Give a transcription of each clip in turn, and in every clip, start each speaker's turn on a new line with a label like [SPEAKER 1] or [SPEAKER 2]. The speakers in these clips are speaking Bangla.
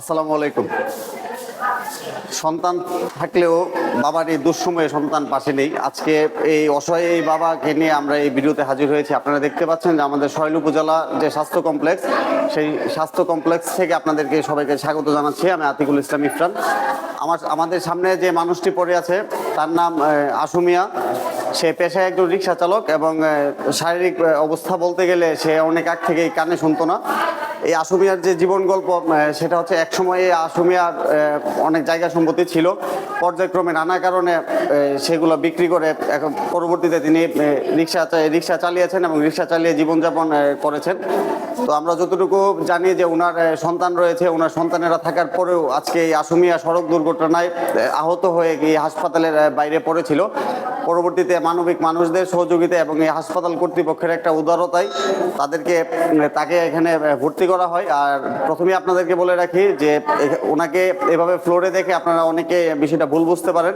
[SPEAKER 1] আসসালামু আলাইকুম। সন্তান থাকলেও বাবার এই দুঃসময়ে সন্তান পাশে নেই। আজকে এই অসহায় এই বাবাকে নিয়ে আমরা এই ভিডিওতে হাজির হয়েছি। আপনারা দেখতে পাচ্ছেন যে আমাদের শৈল উপজেলা যে স্বাস্থ্য কমপ্লেক্স সেই স্বাস্থ্য কমপ্লেক্স থেকে আপনাদেরকে সবাইকে স্বাগত জানাচ্ছি। আমি আতিকুল ইসলাম ইফরান। আমার আমাদের সামনে যে মানুষটি পড়ে আছে তার নাম আহ, আশুমিয়া। সে পেশায় একজন রিক্সা চালক এবং শারীরিক অবস্থা বলতে গেলে সে অনেক আগ থেকেই কানে শুনতো না। এই আশুমিয়ার যে জীবন গল্প সেটা হচ্ছে এক সময়ে আশুমিয়ার আহ, অনেক জায়গা সম্পত্তি ছিল। পর্যায়ক্রমে নানা কারণে সেগুলো বিক্রি করে এখন পরবর্তীতে তিনি রিক্সা রিক্সা চালিয়েছেন এবং রিক্সা চালিয়ে জীবনযাপন করেছেন। তো আমরা যতটুকু জানি যে ওনার সন্তান রয়েছে ওনার সন্তানেরা থাকার পরেও আজকে এই আশুমিয়া সড়ক দুর্ঘটনায় আহত হয়ে এই হাসপাতালের বাইরে পড়েছিল। পরবর্তীতে মানবিক মানুষদের সহযোগিতা এবং এই হাসপাতাল কর্তৃপক্ষের একটা উদারতায় তাদেরকে তাকে এখানে ভর্তি করা হয়। আর প্রথমে আপনাদেরকে বলে রাখি যে ওনাকে এভাবে ফ্লোরে দেখে আপনারা অনেকে বিষয়টা ভুল বুঝতে পারেন।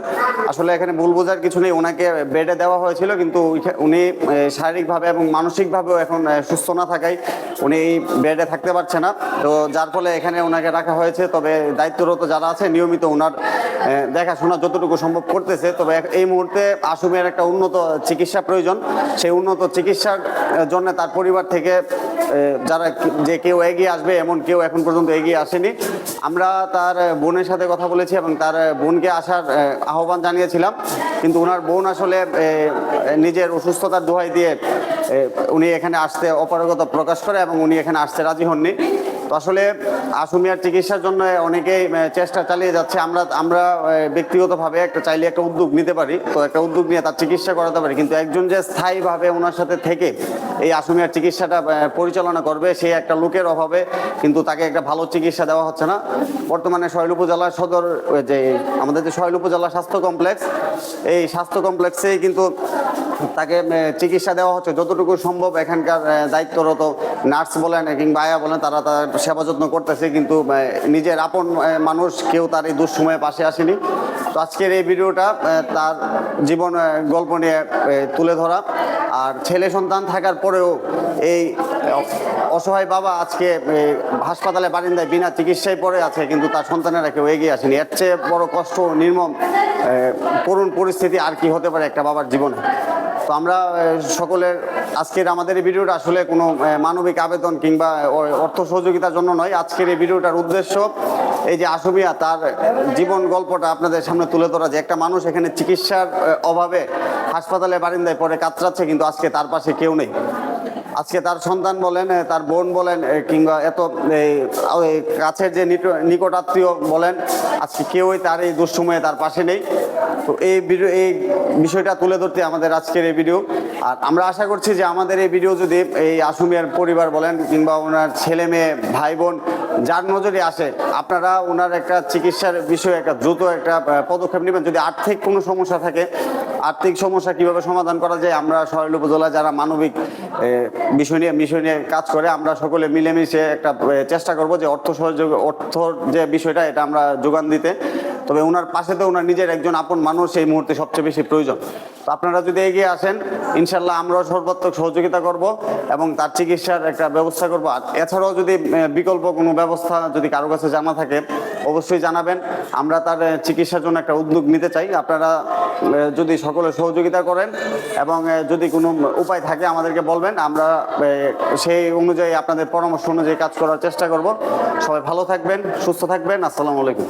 [SPEAKER 1] আসলে এখানে ভুল বোঝার কিছু নেই। ওনাকে বেডে দেওয়া হয়েছিল, কিন্তু উনি শারীরিকভাবে এবং মানসিকভাবেও এখন সুস্থ না থাকায় উনি বেডে থাকতে পারছে না। তো যার ফলে এখানে ওনাকে রাখা হয়েছে। তবে দায়িত্বরত যারা আছে, নিয়মিত ওনার দেখাশোনা যতটুকু সম্ভব করতেছে। তবে এই মুহূর্তে আশুমের একটা উন্নত চিকিৎসা প্রয়োজন। সেই উন্নত চিকিৎসার জন্য তার পরিবার থেকে যারা যে কেউ এগিয়ে আসবে, এমন কেউ এখন পর্যন্ত এগিয়ে আসেনি। আমরা তার বোনের সাথে কথা বলেছি এবং তার বোনকে আসার আহ্বান জানিয়েছিলাম। কিন্তু ওনার বোন আসলে নিজের অসুস্থতার দোহাই দিয়ে উনি এখানে আসতে অপারগতা প্রকাশ করে এবং উনি এখানে আসতে রাজি হননি। তো আসলে আসুমিয়ার চিকিৎসার জন্য অনেকেই চেষ্টা চালিয়ে যাচ্ছে। আমরা আমরা ব্যক্তিগতভাবে একটা চাইলে একটা উদ্যোগ নিতে পারি। তো একটা উদ্যোগ নিয়ে তার চিকিৎসা করাতে পারি। কিন্তু একজন যে স্থায়ীভাবে ওনার সাথে থেকে এই আসুমিয়ার চিকিৎসাটা পরিচালনা করবে সেই একটা লোকের অভাবে কিন্তু তাকে একটা ভালো চিকিৎসা দেওয়া হচ্ছে না। বর্তমানে শৈল উপজেলা সদর যে আমাদের যে শৈল উপজেলা স্বাস্থ্য কমপ্লেক্স, এই স্বাস্থ্য কমপ্লেক্সেই কিন্তু তাকে চিকিৎসা দেওয়া হচ্ছে। যতটুকু সম্ভব এখানকার দায়িত্বরত নার্স বলেন কিংবা আয়া বলেন, তারা তার সেবা যত্ন করতেছে, কিন্তু নিজের আপন মানুষ কেউ তার এই দুঃসময়ে পাশে আসেনি। তো আজকের এই ভিডিওটা তার জীবন গল্প নিয়ে তুলে ধরা। আর ছেলে সন্তান থাকার পরেও এই অসহায় বাবা আজকে হাসপাতালে বারিন্দায় বিনা চিকিৎসায় পড়ে আছে, কিন্তু তার সন্তানেরা কেউ এগিয়ে আসেনি। এর চেয়ে বড় কষ্ট নির্মম করুণ পরিস্থিতি আর কি হতে পারে একটা বাবার জীবনে? তো আমরা সকলের আজকের আমাদের এই ভিডিওটা আসলে কোনো মানবিক আবেদন কিংবা অর্থ সহযোগিতার জন্য নয়। আজকের এই ভিডিওটার উদ্দেশ্য এই যে আশুমিয়া তার জীবন গল্পটা আপনাদের সামনে তুলে ধরা যে একটা মানুষ এখানে চিকিৎসার অভাবে হাসপাতালে বারিন্দায় পরে কাতরাচ্ছে, কিন্তু আজকে তার পাশে কেউ নেই। আজকে তার সন্তান বলেন তার বোন বলেন কিংবা এত এই, কাছের যে নিকটাত্মীয় বলেন আজকে কেউই তার এই দুঃসময়ে তার পাশে নেই। তো এই ভিডিও এই বিষয়টা তুলে ধরতে আমাদের আজকের এই ভিডিও। আর আমরা আশা করছি যে আমাদের এই ভিডিও যদি এই আসুমিয়ার পরিবার বলেন কিংবা ওনার ছেলে মেয়ে ভাই বোন যার নজরে আসে, আপনারা ওনার একটা চিকিৎসার বিষয়ে একটা দ্রুত একটা পদক্ষেপ নেবেন। যদি আর্থিক কোনো সমস্যা থাকে, আর্থিক সমস্যা কীভাবে সমাধান করা যায়, আমরা সরাইল উপজেলা যারা মানবিক বিষয় নিয়ে বিষয় নিয়ে কাজ করে, আমরা সকলে মিলেমিশে একটা চেষ্টা করব যে অর্থ সহযোগ অর্থর যে বিষয়টা, এটা আমরা যোগান দিতে। তবে ওনার পাশে তো ওনার নিজের একজন আপন মানুষ এই মুহূর্তে সবচেয়ে বেশি প্রয়োজন। তো আপনারা যদি এগিয়ে আসেন ইনশাল্লাহ আমরাও সর্বাত্মক সহযোগিতা করব এবং তার চিকিৎসার একটা ব্যবস্থা করব। আর এছাড়াও যদি বিকল্প কোনো ব্যবস্থা যদি কারও কাছে জানা থাকে, অবশ্যই জানাবেন। আমরা তার চিকিৎসার জন্য একটা উদ্যোগ নিতে চাই। আপনারা যদি সকলে সহযোগিতা করেন এবং যদি কোনো উপায় থাকে আমাদেরকে বলবেন, আমরা সেই অনুযায়ী আপনাদের পরামর্শ অনুযায়ী কাজ করার চেষ্টা করব। সবাই ভালো থাকবেন, সুস্থ থাকবেন। আসসালামু আলাইকুম।